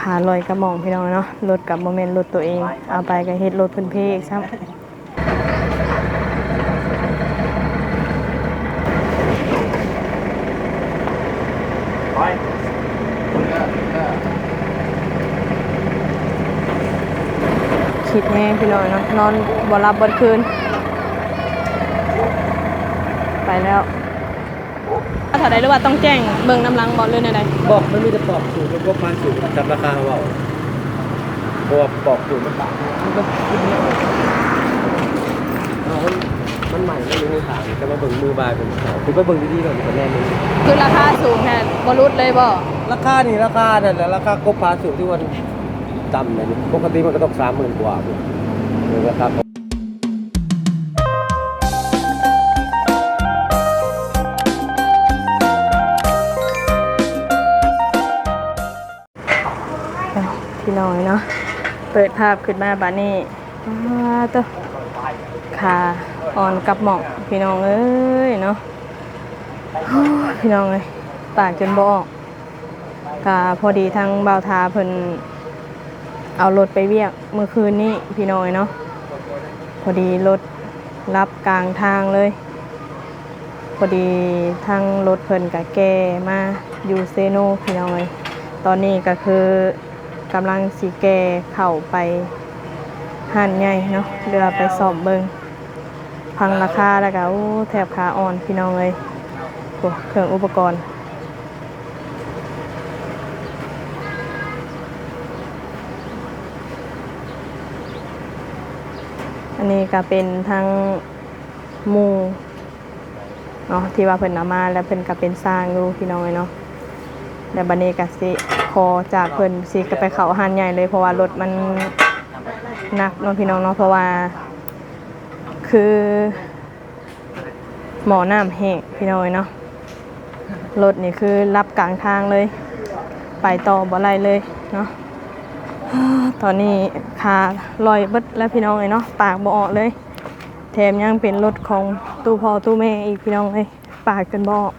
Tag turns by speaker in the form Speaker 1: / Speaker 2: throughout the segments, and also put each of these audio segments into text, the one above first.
Speaker 1: ขาลอยกระมองพี่น้องเนาะรถกับโมเมนต์รถตัวเอง เอาไปก็เฮ็ดรถเพิ่นเพีกซ้ำคิดแห้งพี่น้องเนาะนอนบ่หลับบ่คืน ไปแล้ว ถ้าได้หรือว่าต้องแจ้งเบิ่งน้ำลังบอลเลยในใด
Speaker 2: บอกมันมีแต่ปอกสูตรแล้วก็มันสูตรจำราคาว่าเพราะว่าปอกสูตรมันต่างมันก็ขึ้นเยอะเอามันมันใหม่แล้วยังไม่ผ่านจะมาเบิ่งมือบายเป็นเขาคือก็เบิ่งดีๆก่อนเป็นแน่นึง
Speaker 1: คือราคาสูงแทนบอรุษเลยบ่
Speaker 2: ราคานี่ราคาเนี่ยแหละราคากบพาสูตรที่วันจำเนี่ยปกติมันก็ต้องสามหมื่นกว่าหรือราคา
Speaker 1: เอา เปิดภาพขึ้นมาบานี้อ้าตัวขาอ่อนกับหมอกพี่น้องเอ้ยเนาะพี่น้องเอ้ยปากจนบ่ออกกาพอดีทางบ่าวทาเพิ่นเอารถไปเวียกเมื่อคืนนี้พี่น้อยเนาะพอดีรถรับกลางทางเลย พอดีทางรถเพิ่นกับแกมาอยู่เซโนพี่น้อยตอนนี้ก็คือ กำลังสีแกเข้าไปหันใหญ่เนาะเรือไปสอบเบิงพังราคาแล้วก็โอ้แถบขาอ่อนพี่น้องเลยโอ้เครื่องอุปกรณ์อันนี้ก็เป็นทางมูเนาะที่ว่าเพิ่นเอามาแล้วเพิ่นก็เป็นสร้างอยู่พี่น้องเอ้ยเนาะแล้วบันี้ก็สิ ขอจากเพิ่นสิก็ไปเข้าหานใหญ่เลยเพราะว่ารถมันหนักเนาะพี่น้องเนาะเพราะว่า คือหมอน้ำแห้งพี่น้องเอ้ยเนาะรถนี่คือรับกลางทางเลย ไปต่อบ่ไรเลยเนาะตอนนี้ขาลอยเบิดแล้วพี่น้องเลยเนาะปากบ่ออกเลย แถมยังเป็นรถของตู้พ่อตู้แม่อีกพี่น้องเลยปากจนบ่ออก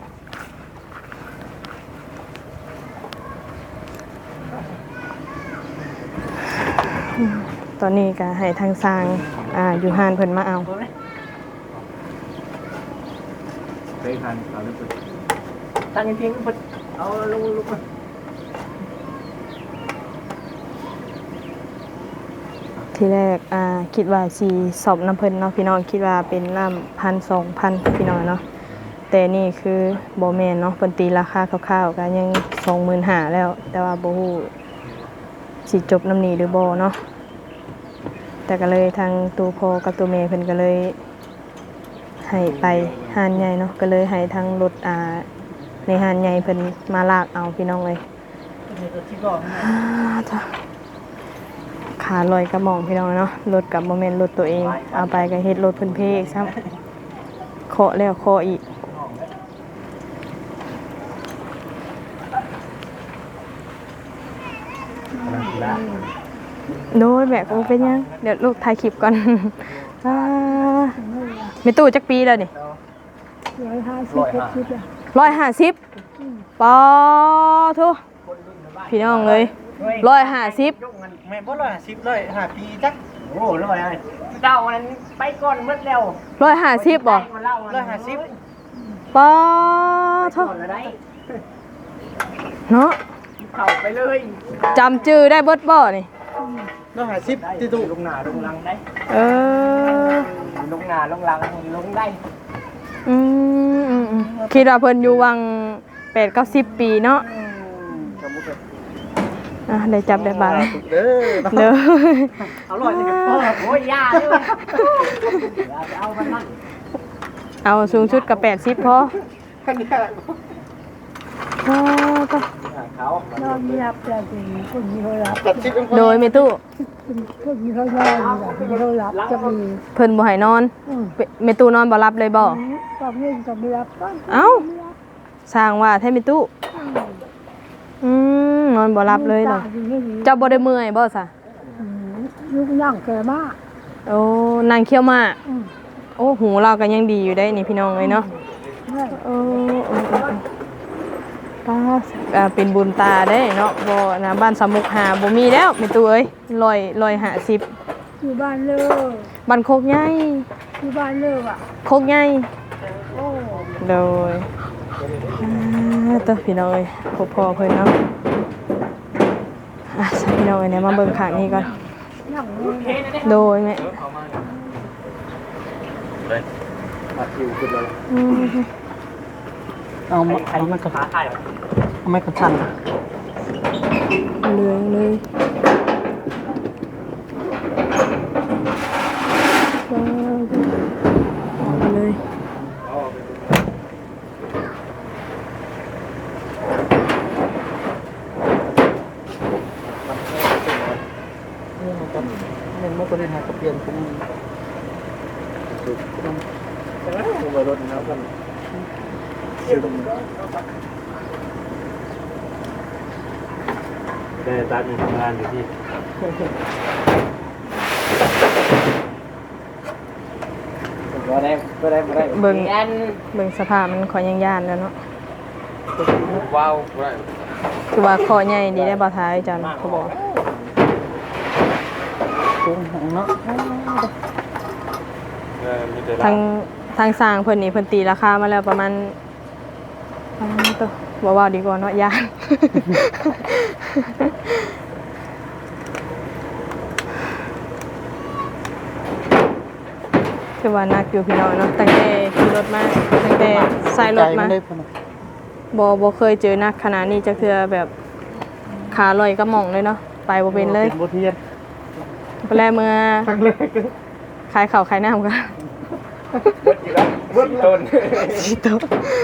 Speaker 1: ตอนนี้ก็ให้ทางสร้างอ่าอยู่หานเพิ่นมาเอา
Speaker 2: ไปพันเอาแล้วไปตั้งเพียงก็เอาลงลุกมา
Speaker 1: ที่แรกอ่าคิดว่าสีสอบน้ำเพิ่นเนาะพี่น้องคิดว่าเป็นน้ำพันสองพันพี่น้องเนาะแต่นี่คือโบแมนเนาะเพิ่นตีราคาคร่าวๆกันยังสองหมื่นหาแล้ว แต่ว่าโบฮู สิจบน้ำหนีหรือโบเนาะแต่ก็เลยทางตูพอกับตูเมเพิ่นก็เลยให้ไปหานใหญ่เนาะก็เลยให้ทางรถอ่าในหานใหญ่เพิ่นมาลากเอาพี่น้องเลยอ่าจ้ะขาลอยกระหม่องพี่น้องเนาะรถกับโมเมนต์รถตัวเอง เอาไปก็เฮ็ดรถเพิ่นเพอีกซ้ำเคาะแล้วเคาะอีก โดยแบบโอ้เป็นยัง เดี๋ยวลูกถ่ายคลิปก่อนอ่ามีตู้จักปีแล้วนี่
Speaker 3: ร้อยห้าสิบหกสิบอะ
Speaker 1: ร้อยห้าสิบปอทุพี่น้องเลยร้อยห้าสิบ
Speaker 2: แม่บ่ร้อยสิบร้อยห้าปีจักโอ้ร้อยอะไร
Speaker 3: เจ้านั้นไปก่อนเมื่อแล้ว
Speaker 1: ร้อยห้าสิบบ่
Speaker 3: มาเล่า
Speaker 2: ร้อยห้าสิบ
Speaker 1: ปอทุ
Speaker 3: ก่อนละได้
Speaker 1: เนาะ
Speaker 3: เข้าไปเลย
Speaker 1: จำชื่อได้เบิดบ่นี่
Speaker 2: ร้อยห้าสิบที่ตู้
Speaker 3: ลงหนาลงหลังได้
Speaker 1: เออ
Speaker 3: ลงหนาลงหลังลงได้
Speaker 1: อืมอืมอืมคิดว่าเพิ่นอยู่วังแปดเก้าสิบปีเนาะอะได้จับได้บาง
Speaker 2: เด้อ
Speaker 1: เด้อ
Speaker 3: เอาลอยนี่ก็โอ้ยยาด้วยเอามันนั่น
Speaker 1: เอาสูงสุดกับแปดสิบพอพอก็
Speaker 2: เขา
Speaker 3: นอนไม่รับแต่ถึงคนที่เขารับ
Speaker 2: ตับ
Speaker 1: โดยไม่ตู้
Speaker 3: คนที่เขานอนแบบที่เขารับจะมี
Speaker 1: เพิ่นบ่ให้นอนเมตู้นอนบ่รับเลยบ่
Speaker 3: ตอนนี้จะไม่รับก็
Speaker 1: เอ้าสร้างว่าแท้เมตู้อืมนอนบ่รับเลยเหรอเจ้าบ่ได้เมื่อยบ่ซะ
Speaker 3: ยุกย่างแกมาก
Speaker 1: โอ้นางเคี้ยวมากโอ้หูเราก็ยังดีอยู่ได้นี่พี่น้องเอ้ยเนาะโอ้ โอ้โอ้โอ้ป้าอ่าเป็นบุญตาได้เนาะบ่นะบ้านสามุกหาบ่มีแล้วแม่ตู้เอ้ยลอยลอยหาสิบ
Speaker 4: อยู่บ้านเลิก
Speaker 1: บ้านโคกใหญ่
Speaker 4: อยู่บ้านเลิกอะ
Speaker 1: โคกใหญ่
Speaker 4: โอ้
Speaker 1: โดยอ่าตัวพี่น้องเอ้ยพอพอเพิ่นเนาะอะสพี่น้องเอ้ยเนี่ยมาเบิ่งข้างนี้ก่อน
Speaker 4: ยังเลย
Speaker 1: โดยแม่
Speaker 2: ตัดคิวขึ้น เลย
Speaker 1: อืม
Speaker 3: เอามาเอามันกระขาเอาไม่กระชัน
Speaker 1: เหลืองเลยว้าวออกมาเลย
Speaker 3: นี่ครับเงินเมื่อตัวนี้หากระเปลี่ยนเป็น
Speaker 2: ลงมารถน้ำกัน ได้ตัดทำงานอยู่ที่ก็ได้ก็ได้ก็ได้
Speaker 1: เบิ่งเบิ่งสภาพมันขอยยังย่านแล้วเนาะ
Speaker 2: ว้าวได้
Speaker 1: คือว่าคอใหญ่ดีได้บ่ท้ายจันเขาบอก
Speaker 3: โค้งของเนาะ
Speaker 2: เออมีแต่
Speaker 1: ทางทางสร้างเพิ่นนี่เพิ่นตีราคามาแล้วประมาณอ่า ตัวบ่ว่าดีกว่าเนาะย่านคือว่านักอยู่พี่น้องเนาะตั้งแต่ขี่รถมาตั้งแต่ใส่รถมา
Speaker 3: ได้พอนะ
Speaker 1: บ่บ่เคยเจอนักขนาดนี้จะคือแบบขาลอยกระหม่องเลยเนาะไปบ่เป็นเลย
Speaker 3: บทเรียน
Speaker 1: ก็แลเมื่อ
Speaker 3: ครั้งแรก
Speaker 1: ขายข้าวขายน้ำกัน
Speaker 2: เบิ้ลต้น
Speaker 1: สิโต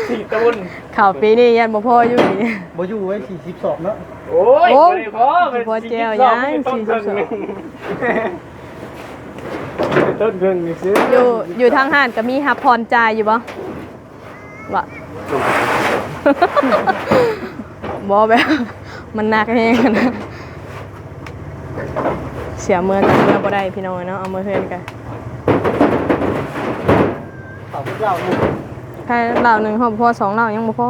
Speaker 2: สี่ต้น
Speaker 1: ข้าวปีนี้ยันบ่พออยู่นี่
Speaker 3: บ่อยู่ไว้สี่สิบสองเนาะ
Speaker 2: โอ้ย
Speaker 1: โอ้
Speaker 2: ไม่พอ
Speaker 1: สิพอแจ้วยัง
Speaker 2: ต้น
Speaker 1: สี่
Speaker 2: ค
Speaker 1: สิ
Speaker 2: รึ่
Speaker 1: บ
Speaker 2: ง
Speaker 1: สอง
Speaker 2: ต้นครึ่งนี่ซื้อ
Speaker 1: อยู่อยู่ทางห้านก็มีฮับพรจ่ายอยู่บ่บ่บ่แบบมันหนักแฮงอะนะเสียเมื่อกันเมื่อบ่ได้พี่น้องเนาะเอามือเฮือนกัน
Speaker 3: ต่อเล่าลูก
Speaker 1: แค่เหล่าหนึงหอบพอสองเหล่ายังบ่พอ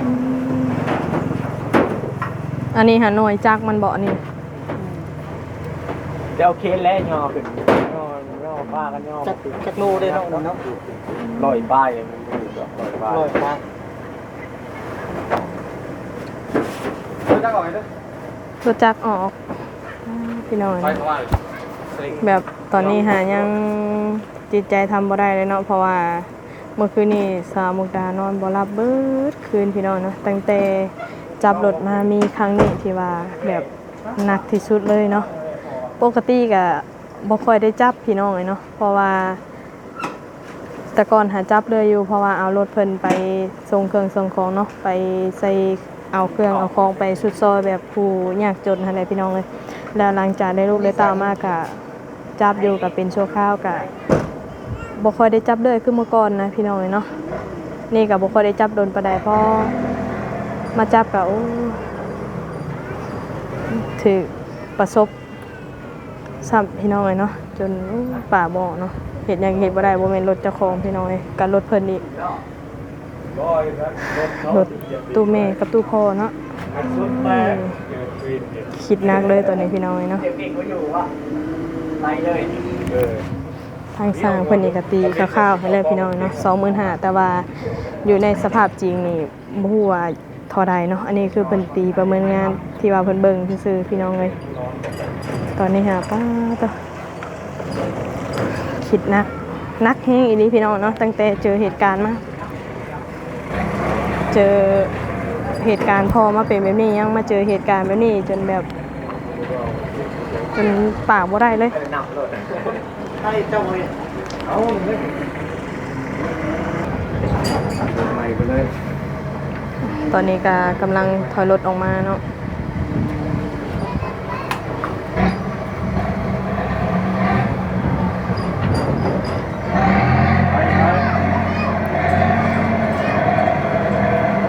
Speaker 1: อืมอันนี้หาหน่วยจักมันบ่อันนี้
Speaker 2: จะเอาเคนแล้วย่อขึ้นย่อย่อป้ากันย่อ
Speaker 3: จักจักโลได้เนาะเนาะ
Speaker 2: ลอยป้ายมันอยู่กับลอยป้าย
Speaker 3: ร้อยมา
Speaker 2: เฮ้ยตั้งก่อนเลย
Speaker 1: รถจักรออกอ่าพี่น้อง
Speaker 2: ไปเขาว่าสลิง
Speaker 1: แบบตอนนี้หายังจิตใจทำบ่ได้เลยเนาะเพราะว่าเมื่อคืนนี้สาวมุกดานอนบ่หลับเบิดคืนพี่น้องเนาะตั้งแต่จับรถมามีครั้งนี้ที่ว่าแบบหนักที่สุดเลยเนาะปกติก็บ่ค่อยได้จับพี่น้องเลยเนาะเพราะว่าแต่ก่อนหาจับเลยอยู่ เพราะว่าเอารถเพิ่นไปส่งเครื่องส่งของเนาะไปใส่เอาเครื่องเอาของไปสุดซอยแบบผู้ยากจนอะไรพี่น้องเลย แล้วหลังจากได้ลูกได้ตามากกะ จับอยู่กับเป็นชั่วคราวกะบ่ค่อยได้จับเลยคือเมื่อก่อนนะพี่น้องเลยเนาะนี่กับบ่ค่อยได้จับโดนประไดเพราะมาจับกับถือประสบซ้ำพี่น้องเลยเนาะจนป่าบ่อเนาะเห็นย่างเห็นบ่ได้บ่แม่นรถเจ้าของพี่น้องเลยกับรถเพิ่นอีกรถตู้แม่กับตู้พ่อเนาะคิดหนักเลยตอนนี้พี่น้องเลยเนาะ
Speaker 3: เด็กๆก็อยู่ว่าไปเลย
Speaker 2: เออ
Speaker 1: ทางสร้างเพิ่นนี่ก็ตีคร่าวๆให้เลยพี่น้องเนาะ25,000แต่ว่าอยู่ในสภาพจริงนี่บ่ฮู้ว่าเท่าใดเนาะอันนี้คือเพิ่นตีประเมินงานที่ว่าเพิ่นเบิ่งซื่อๆพี่น้องเลยตอนนี้หาป้าตะคิดหนักหนักแฮงอีหลีพี่น้องเนาะตั้งแต่เจอเหตุการณ์มาเจอเหตุการณ์พอมาเป็นแบบนี้ยังมาเจอเหตุการณ์แบบนี้จนแบบ เป็
Speaker 3: นปากว่า
Speaker 2: ได้เลย
Speaker 1: ตอนนี้ก็กำลังถอยรถออกมาเนาะ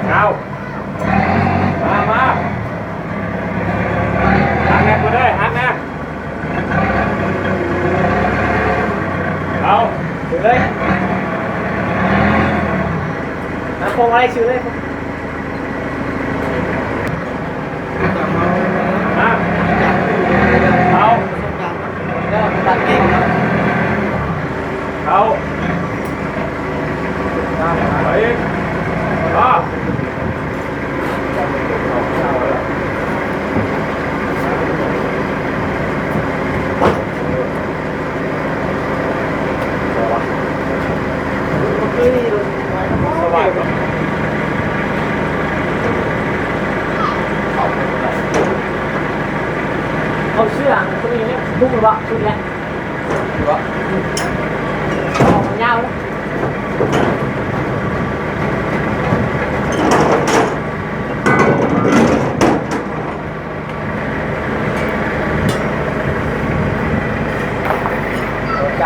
Speaker 2: เอามามาหักแนบมาเลยหักแนบเอาถึงเลย
Speaker 3: นะโครงอะไรชื่อเลยนะเอาตัดเก่ง เอาไปอีกอะ สบายครับเขาเชื่อคนนี้เนี่ยพุ่งหรือเปล่าชุดเนี้ยหรือว่าออกมันยาวแล้วใจ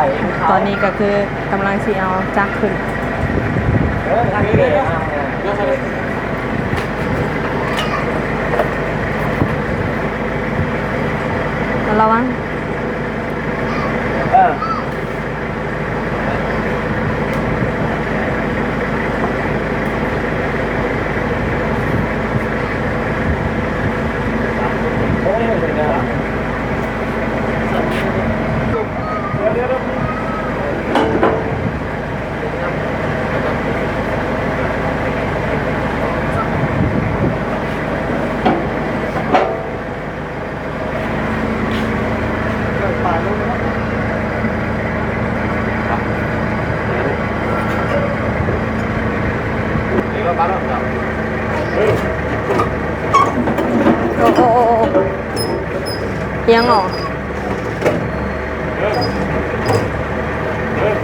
Speaker 1: ตอ นี้ก็คือกำลังสีเอาจักขึ้น
Speaker 3: ออทางนี้เลย
Speaker 1: ระวัง
Speaker 3: เออ โอ้ยเป็นไงล่ะเดี๋ยวเดี๋ยวเดี๋ยวนี่ก็บ้านเราครับเฮ้ย
Speaker 1: โอ้โอ้โอ้โอ้เอี ยังเหรอ
Speaker 3: เฮ้ยเฮ้ย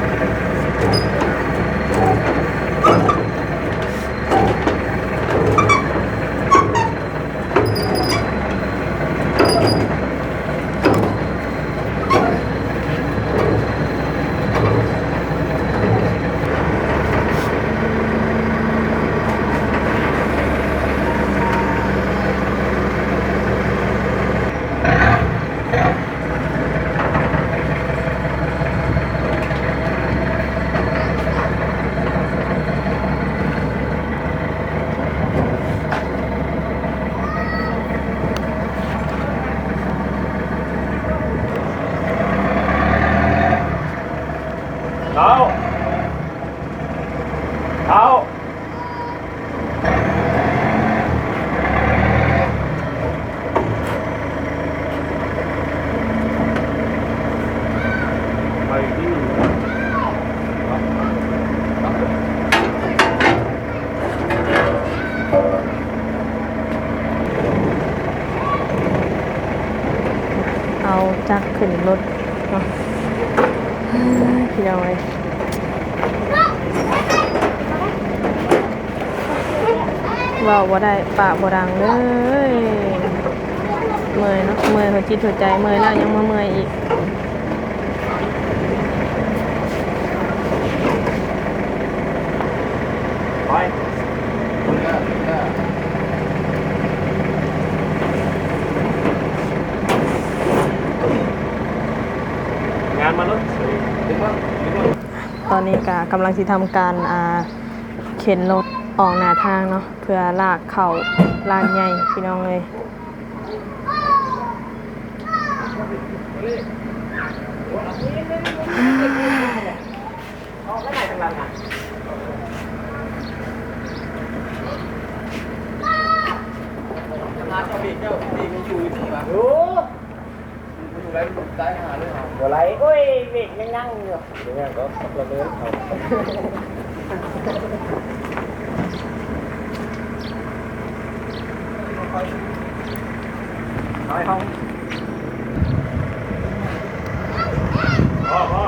Speaker 3: เอาเอาไปที่
Speaker 1: เอาจักขึ้นรถเนาะเฮ้ยพี่น้องเลยเว้า บ่ได้ปากบ่ดังเลยเมื่อยเนาะเมื่อยหัวจิตหัวใจเมื่อยแล้วยังมาเมื่อยอีก
Speaker 3: ไปงานมาแล้วถึงว่าถึงว่า
Speaker 1: ตอนนี้ก็กำลังสิทำการอ่าเข็นรถ ออกหน้าทางเนาะเพื่อลากเข่าลานใหญ่พี่น้องเลย
Speaker 3: ออกไม่ได้ทางหลังอะร้านเจ้าบีเจ้าบีมันอยู่ที่วะดูมันอยู่ไรมันได้หาเลยเหรอหัวไรโอ้ยเบรกยังนั่งอยู่เดี๋ยวก็ขับรถเลยเขา เอาให้เขาพ่อพ่อ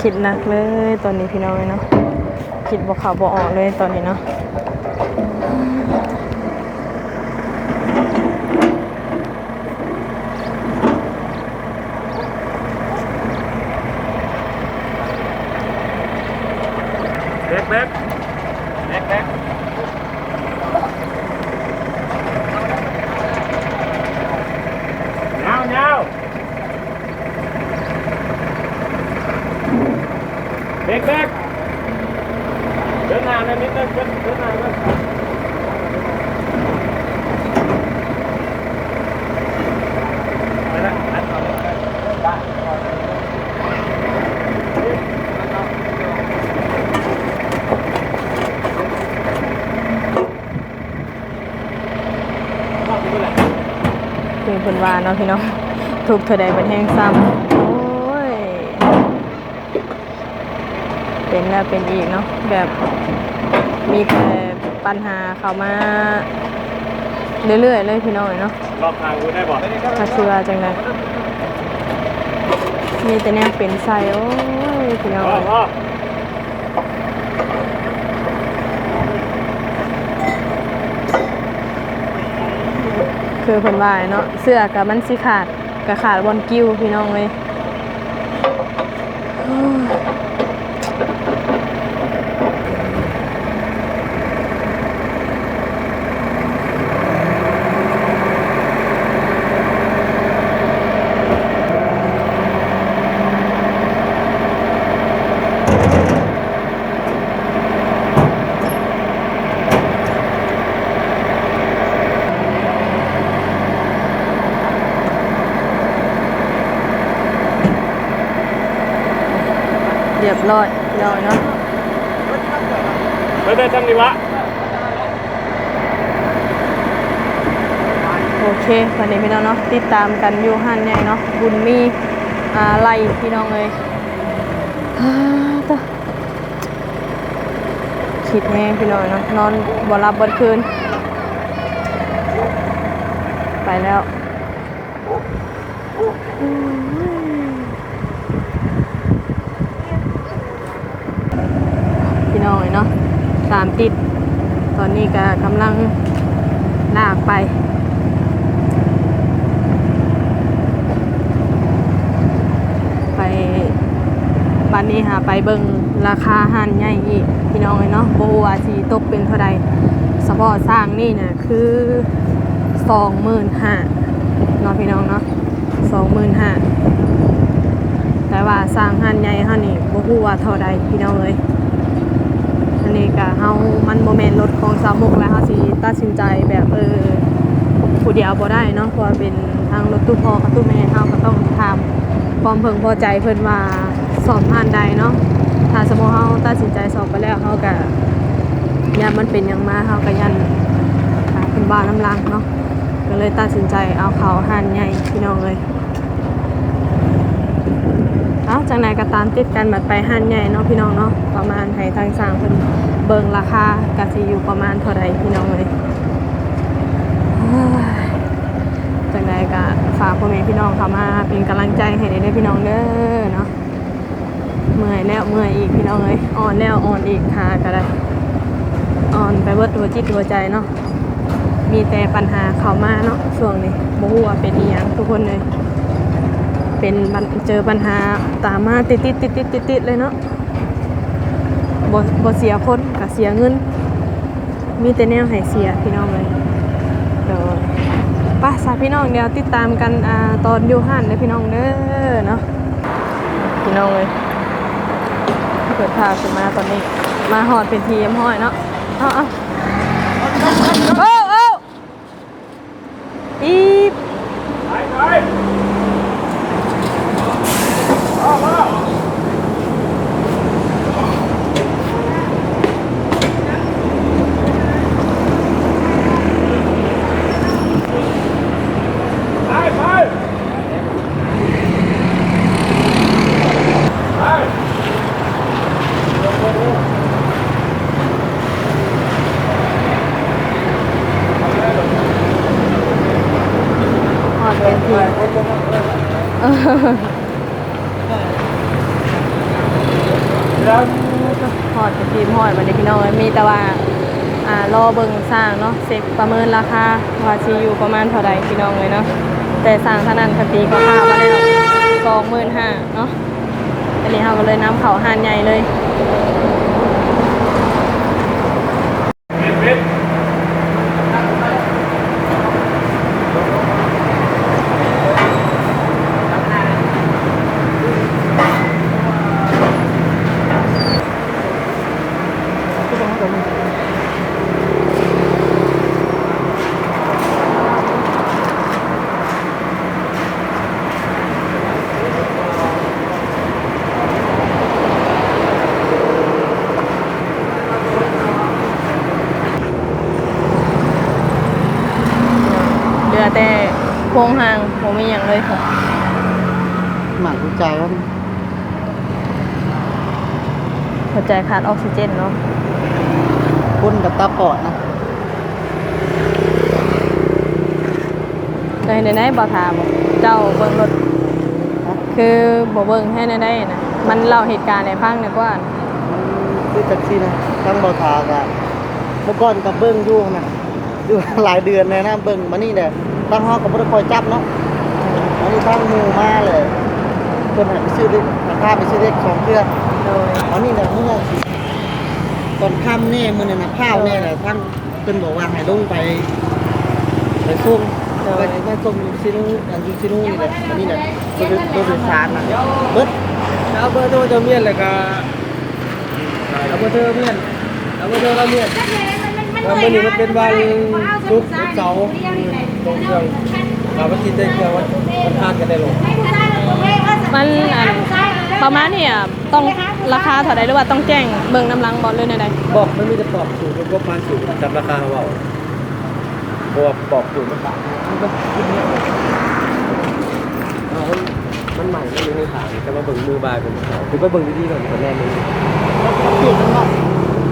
Speaker 1: คิดหนักเลยตอนนี้พี่น้องเลยเนาะคิดบ่ข่าวบ่ออกเลยตอนนี้เนาะ
Speaker 3: เบ๊กเบ๊กเบ๊กเบ๊ก เกินเกินมาเกินไปละอัดต่อเลยได้ขอบคุณแหละ
Speaker 1: คือ เพิ่นว่าเนาะพี่น้องถูกเท่าใดเป็นแห้งซ้ำโอ้ยเป็นแล้วเป็นอีกเนาะแบบมีแต่ปัญหาเข้ามาเรื่อยๆเลยพี่น้องเนาะ
Speaker 3: รอบทางกูได้บอก
Speaker 1: ถ้าเชื่อจังไดมีแต่แนวเป็นไซโอ้ยพี่น้อง
Speaker 3: พ่อพ่อ
Speaker 1: คือเพิ่นว่าเนาะเสื้อกับมันสิขาดก็ขาดบอลกิ้วพี่น้องเลย รียบร้อยพี่น้องเนาะ
Speaker 3: ไม่ได้จำนิวะ
Speaker 1: โอเควันนี้พี่น้องเนาะติดตามกันอยู่หันใหญ่เนาะบุญมีอ่าไล่พี่น้องเลยฮ่าต่อคิดแน่พี่น้องเนาะนอนบ่รับบ่คืน ไปแล้ว น้องเนาะตามติด ตอนนี้ก็กำลังลากไปไปบ้านนี้หาไปเบิงราคาหันใหญ่อีกพี่น้องเลยเนาะโบวาสีตกเป็นเท่าใดเฉพาะสร้างนี่เนี่ยคือสองหมื่นห้าเนาะพี่น้องเนาะสองหมื่นห้าแต่ว่าสร้างหันใหญ่เฮานี่บ่ฮู้ว่าเท่าใดพี่น้องเลย นนี้ก็เฮามันบ่แม่นรถของสาวมุกแล้วเฮาสิตัดสินใจแบบเออผู้เดียวบ่ได้เนาะเพราะเป็นทางรถตู้พ่อกับตู้แม่เฮาก็ต้องทำความเพิ่งพอใจเพิ่นว่าสอบผ่านใดเนาะถ้าสมมุติเฮาตัดสินใจสอบไปแล้วเฮาก็ยันมันเป็นยังมาเฮาก็ยันเพิ่นบ้าน้ำลังเนาะก็เลยตัดสินใจเอาเขาหันใหญ่พี่น้องเลย เอาจังไหนก็ตามติดกันบัดไปหันใหญ่เนาะพี่น้องเนาะประมาณให้ทางสร้างเพิ่นเบิ่งราคาก็สิอยู่ประมาณเท่าใดพี่น้องเลยโอ้ยจังใดก็ฝากพ่อแม่พี่น้องเข้ามาเป็นกำลังใจให้ได้เด้พี่น้องเด้อเนาะเมื่อยแล้วเมื่อยอีกพี่น้องเอ้ยอ่อนแล้วอ่อนอีกหาก็ได้อ่อนไปเบิดตัวจิตตัวใจเนาะมีแต่ปัญหาเข้ามาเนาะช่วงนี้บ่ฮู้ว่าเป็นอีหยังทุกคนเลย เป็นเจอปัญหาตามมาติดติดติดติดติดติดเลยเนาะบ่บ่เสียคนก็เสียเงิน มีแต่แนวให้เสียพี่น้องเลยเดี๋ยวไป้าสาพี่น้องเดี๋ยวติดตามกันอ่าตอนอยู่ห้านเด้อพี่น้องเด้อเนาะพี่น้องเลยเปิดภาพขึ้นมาตอนนี้ มาหอดเป็นทีมห้อยเนาะเอาเอาโอ้โอ้อี
Speaker 3: ปไปพ่อพ่อไปไปไป
Speaker 1: หอดเป็นทีมเออ
Speaker 3: แล้ว
Speaker 1: หอดเป็นทีมหอยมาเด้อพี่น้องเอ้ยมีแต่ว่าอ่ารอเบิ่งสร้างเนาะเสร็ประเมินราคาว่าสิอยู่ประมาณเท่าใดพี่น้องเลยเนาะแต่สร้างเท่านั้นคตีก็ค่ามาแล้วสองหมื่นห้าเนาะอันนี้เราก็เลยน้ำเขาหานใหญ่เลย
Speaker 3: เป็นเป็น
Speaker 1: เงห่างบ่มีหยังเลยค่ะ
Speaker 5: หมากหัวใจว่า
Speaker 1: หัวใจขาดออกซิเจนเนาะ
Speaker 5: คนกับตาปอดนะ
Speaker 1: ได้ได้ได้บ่ทาบ่เจ้าเบิ่งรถ คือบ่เบิ่งให้ได้ได้นะมันเล่าเหตุการณ์ให้ฟังดีกว่า
Speaker 5: คือจักซี่นะทั้งเบาทากะเมื่อก่อนกับเบิ้งอยู่นะอยู่หลายเดือนเลยนะเบิ้งมานี่แหละ ตั้งห้องกับบ่ได้คอยจับเนาะอันนี้ทั้งหมู่มาเลยเพิ่นให้ไปซื้อเล็กราคาไปซื้อเล็กสองเทื่อ
Speaker 1: โดย
Speaker 5: อันนี้แหละเมื่อสิตอนค่ำแน่มื้อนั้นน่ะข้าวแน่แหละทั้งเพิ่นบอกว่าให้ลงไปไปส่งไปไปส่งอยู่ซินูอันอยู่ซินูนี่แหละอันนี้แหละรถรถโดยสารน่ะเบิด
Speaker 2: เอาเบอร์โทรเจ้าเมียนเลยก็เอาเบอร์โทรเมียนเอาเบอร์โทรเราเมียน วันนี้มันเป็นวันศุกร์เสาร์ลงเครื่องเราไปกินได้เครื่องวันวันคากันได้ลง
Speaker 1: มันประมาณนี้อะต้องราคาเท่าใดหรือว่าต้องแจ้งเบิ่งน้ำลังบ่เลยในใด
Speaker 2: บอกมันมีแต่ปอกสูตรก็พันสูตรจับราคาเบาเพราะว่าปอกสูตรมันต่างมันก็ขึ้นเนี่ยมันใหม่ไม่รู้ในทางจะมาเบิ่งมือบายเป็นเขาคือไปเบิ่งดีๆก่อนคนแรกเลย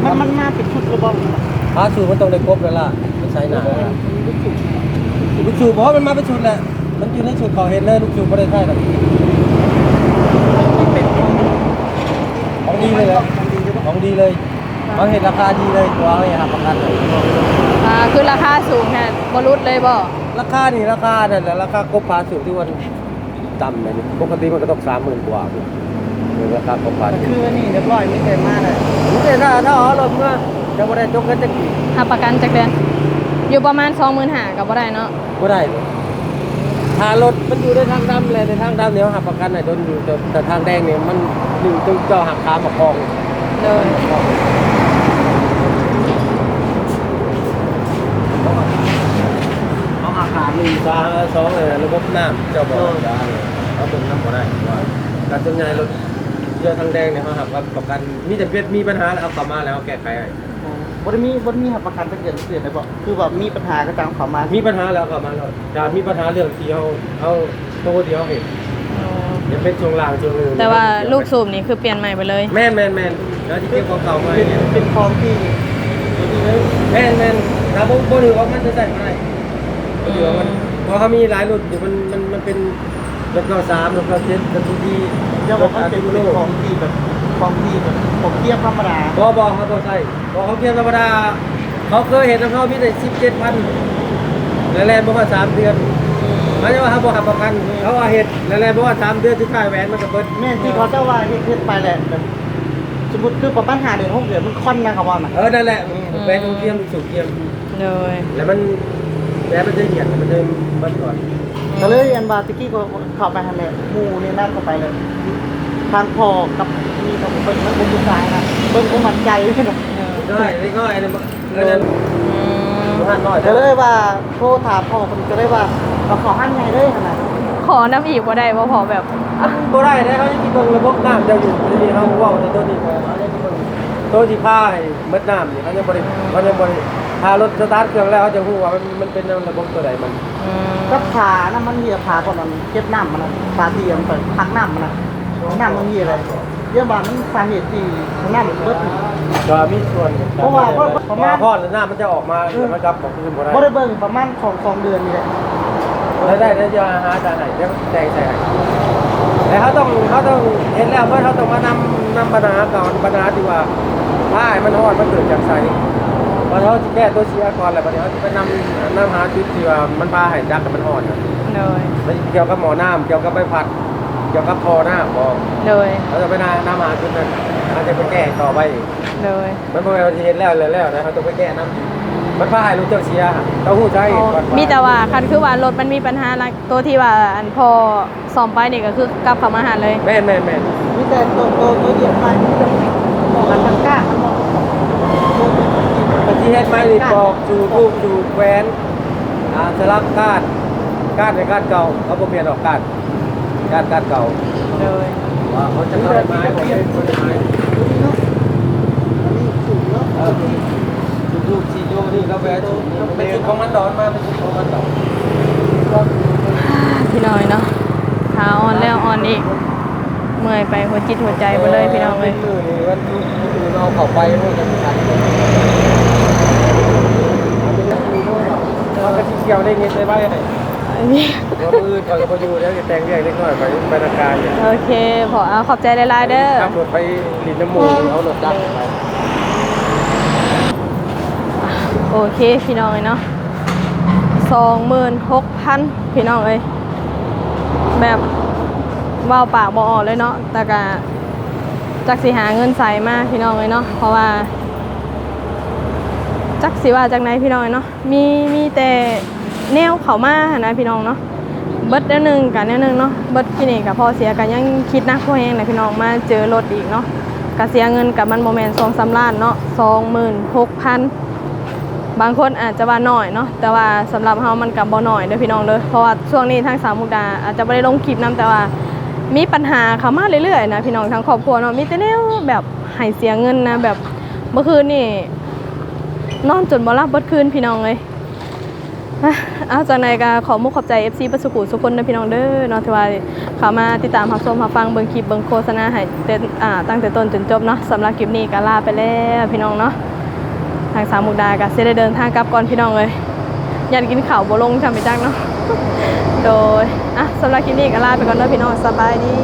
Speaker 5: มันมันมาเป็นชุดกระบบ
Speaker 2: พาสูตรมันต้องได้ครบแล้วล่ะมันใช้หนาลูกสูบเพราะมันมาเป็นชุดแหละ มันอยู่ในชุดเขาเห็นเลยลูกสูบไม่ได้ใช่หรอกของดีเลยแหละของดีเลยเขาเห็นราคาดีเลยตัวเขาเห็นหักประกันเลย
Speaker 1: ๆอ่าคือราคาสูงแค่บ่ลดเลยบ่
Speaker 2: ราคานี่ราคาเนี่ยแหละราคาครบพาสูตรที่วันต่ำเลยนี่ปกติมันก็ต้องสามหมื่นกว่าเนี่ยราคาครบพาสูตร
Speaker 5: คือนี่เรียบร้อยไม่เคยมาเลย
Speaker 2: นี่เนี่ยถ้าถ้าอ๋อรถเมื่อ จะไม่ได้จกกันจะกี่
Speaker 1: หาประกันจักเดือนอยู่ประมาณ25,000ก็บ่ได้เนาะ
Speaker 2: ก็ได้เลยถ้ารถมันอยู่ในทางดำเลยในทางดำเนี่ยหักประกันไหนโดนอยู่แต่แต่ทางแดงเนี่ยมันอยู่ตรงเจ้าหักขามาคลอง
Speaker 1: โดย
Speaker 2: เอาหักขาหนึ่งสาสองเลยระบบน้ำเจ้าบอกจ้าเลยเอาตรงน้ำก็ได้ว่าการจำนายรถเรือทางแดงเนี่ยเขาหักประกันมีแต่เพียมีปัญหาแล้วเอากลับมาแล้วแก้ไข ให้
Speaker 5: บริมีบริมีหับประกันเป็นเดือนเดือนเลยบอกคือว่ามีปัญหาก็จังเขามา
Speaker 2: มีปัญหาแล้วกลับมาแล้วจะมีปัญหาเรื่องที่เขาเอาตัวที่เขาเห็นยังเป็นช่วงล่างช่วงนึง
Speaker 1: แต่ว่าลูกสูบนี่คือเปลี่ยนใหม่ไปเลย
Speaker 2: แม่นแม่นแม่นแล้วที่เก็บของเก่ามา
Speaker 5: เป็น
Speaker 2: เนี่ย
Speaker 5: เป็นคลองที่
Speaker 2: แม่นแม่นถ้าบ่บ่ถือว่ามันจะใส่ไม่ได้บ่ถือว่ามันเพราะเขามีหลายรุ่นอยู่มันมันมันเป็นรถเก้าสามรถเก้าเจ็ดรถดี
Speaker 5: จะ
Speaker 2: ร
Speaker 5: บอก
Speaker 2: ถ
Speaker 5: ว่า
Speaker 2: อา
Speaker 5: เป็น
Speaker 2: ติ
Speaker 5: เป็น
Speaker 2: โล
Speaker 5: คลองที่แบบ คลองที่แบบผมเทียบธรรมดา
Speaker 2: บ่บ่เขาต้องใส่บ่เขาเทียบธรรมดา เขาเคยเห็นของเขามีแต่สิบเจ็ดพันแล้วแลนบอกว่าสามเดือนหมายถึงว่าเขาบอกหักประกันเขาว่าเห็ดแล้วแลนบอกว่าสามเดือนที่ค่ายแหวนมันก็เบิด
Speaker 5: แม่ที่เขาเจ้าว่าเฮ็ดเฮ็ดไปแหละแบบสมมติคือประมาณหาเดือนหกเดือนมันค่อนนะครับว่าน่ะ
Speaker 2: เออนั่นแหละแหวนของเทียมสูงเทียม
Speaker 1: โดย
Speaker 2: แล้วมันแหวนมันจะเหยียดมันจะเบิดก่อน
Speaker 5: ก็เลยอันบาติกี้ก็เข้าไปหันแหละหมู่นี่นั่นเข้าไปเลย ทางพอกับ มีกับเบิ้งมันเป็นผู้ชายนะเบิ้งก็มั่นใจเลยนะ
Speaker 2: ง่ายไม่ง่ายเลยเออนั่น
Speaker 1: อืม
Speaker 2: หันหน่อย
Speaker 5: ก็เลยว่าโทรถามพ่อคนก็เลยว่าเราขอหันไงเลยขนาด
Speaker 1: ขอน้ำอีกบ่ได้บ่พอแบบ
Speaker 2: ก็ได้นะเขาจะกินเบิ่งระบบน้ำจะอยู่จะมีเขาว่าในตัวนี้เขาจะกินเบิ่งตัวที่ผ้าให้เม็ดน้ำนี่เขายังบริเขายังบริพารถสตาร์ทเครื่องแล้วเขาจะรู้ว่ามันมันเป็นระบบตัวไหนมัน
Speaker 5: ก็ขานะมันมียบขาก่อนมันเก็บน้ำมันนะปลาเทียมเปิดพักน้ำมันนะน้ำมันมียบอะไร เยอะบามันสาเหตุที่น้ำมันเบิดนี่
Speaker 2: ก็มีส่วน
Speaker 5: เพราะว่าเพราะ
Speaker 2: เพราะว่าพอดแล้วน้ำมันจะออกมามันกับของคุณบ่
Speaker 5: บ่
Speaker 2: ได้
Speaker 5: ได้เบิ่งประมาณสองสองเดือนนี่แหละ
Speaker 2: ได้ได้ได้จะหาจานไหนจะแดงใส่แต่เขาต้องเขาต้องเห็นแล้วว่าเขาต้องมานำนำปัญหาก่อนปัญหาที่ว่าผ้ามันหอดมันเกิดจากไสพอเขาจะแก้ตัวเสียก่อนแล้วพอเขาจะไปนำนำหาจุดที่ว่ามันพาให้ดักกับมันหอด
Speaker 1: โดย
Speaker 2: มันเกี่ยวกับหมอน้ำเกี่ยวกับใบพัด เกี่ยวกับคอน้ำบอก
Speaker 1: โดย
Speaker 2: เราจะไปนาน้ำหาจุดนั้นเราจะไปแก้ต่อไปอีก
Speaker 1: โดย
Speaker 2: มันพอเราจะเห็นแล้วเลยแล้วนะเขาต้องไปแก้น้ำอีกมันพาให้รู้เจ้าเสียเต้าหู้ใช้ก่อน
Speaker 1: มีแต่ว่าคันคือว่ารถมันมีปัญหาละตัวที่ว่าอันพอซ่อมไปนี่ก็คือกลับเข้ามาหาเลย
Speaker 2: แม่นแม่นแม่น
Speaker 5: มีแต่ตัวตัวตัวเดียวไปมีแต่บอกกันทั้งก้าทั้งหมด
Speaker 2: แต่ที่เฮ็ดไม้นี่บอกจูลูกจูแหวนอ่าสลักก้านก้านในก้านเก่าเขาบ่เปลี่ยนออกก้าน ก้านก้านเก่า
Speaker 1: โดย
Speaker 2: ว่าเขาจะเข้าไม้ผมเป็นคนไม้
Speaker 5: อันนี้สูงเนาะ
Speaker 2: เออจูลูกซีโยนี่ก็แหวนจูเป็นชุดของมันดอนมาเป็นชุดของมันดอน
Speaker 1: พี่น้อยเนาะขาอ่อนแล้วอ่อนอีก เมื่อยไปหัวจิตหัวใจไปเลยพี่น้องเลย
Speaker 2: มือนี่วันมือเอาเข้าไปพวกกันกันเขาก็ที่เกี่ยวได้เงินได้ใบให้
Speaker 1: อันนี้
Speaker 2: ว่ามือก่อนจะพออยู่แล้วจะแต่งเรียกเล็กน้อยไปไปนาการเนี่ย
Speaker 1: โอเคพอเอาขอบใจหลายๆเด้อ
Speaker 2: ขับรถไปลินน้ำมูเอารถดักไป
Speaker 1: โอเคพี่น้องเลยเนาะสองหมื่นหกพันพี่น้องเอ้ยแบบว่าวปากบอออกเลยเนาะแต่กะจักสิหาเงินใส่มากพี่น้องเลยเนาะเพราะว่า จักสิว่าจากไหนพี่น้องเนาะมีมีแต่ แนวเขามาหั้นะพี่น้องเนาะเบิดแนวหนึ่งกับแนวหนึ่งเนาะเบิดที่นี่กับพอเสียกันยังคิดนักพอแห้งนะพี่น้องมาเจอรถอีกเนาะกะเสียเงินกับมันโมเมนต์สองสามล้านเนาะสองหมื่นหกพันบางคนอาจจะว่าน้อยเนาะแต่ว่าสำหรับเฮามันกับบ่น้อยเด้อพี่น้องเด้อเพราะว่าช่วงนี้ทางสามมุกดาอาจจะบ่ได้ลงคลิปนํแต่ว่ามีปัญหาเข้ามาเรื่อยๆนะพี่น้องทางครอบครัวเนาะมีแต่แนวแบบให้เสียเงินนะแบบเมื่อคืนนี่นอนจนบ่หลับเบิดคืนพี่น้องเลย เอาจากไหนก็ขอมุกขอบใจ FC ประสุกุทุกคนนะพี่น้องเด้อเนาะที่ว่าเขามาติดตามรับชมรับฟังเบิ่งคลิปเบิ่งโฆษณาให้เต็มอ่าตั้งแต่ต้นจนจบเนาะสำหรับคลิปนี้ก็ลาไปแล้วพี่น้องเนาะทางสามมุกดาก็เสียได้เดินทางกลับก่อนพี่น้องเลยยันกินข้าวบ่ลงทำไปจักเนาะโดยอะสำหรับคลิปนี้ก็ลาไปก่อนเนาะพี่น้องสบายดี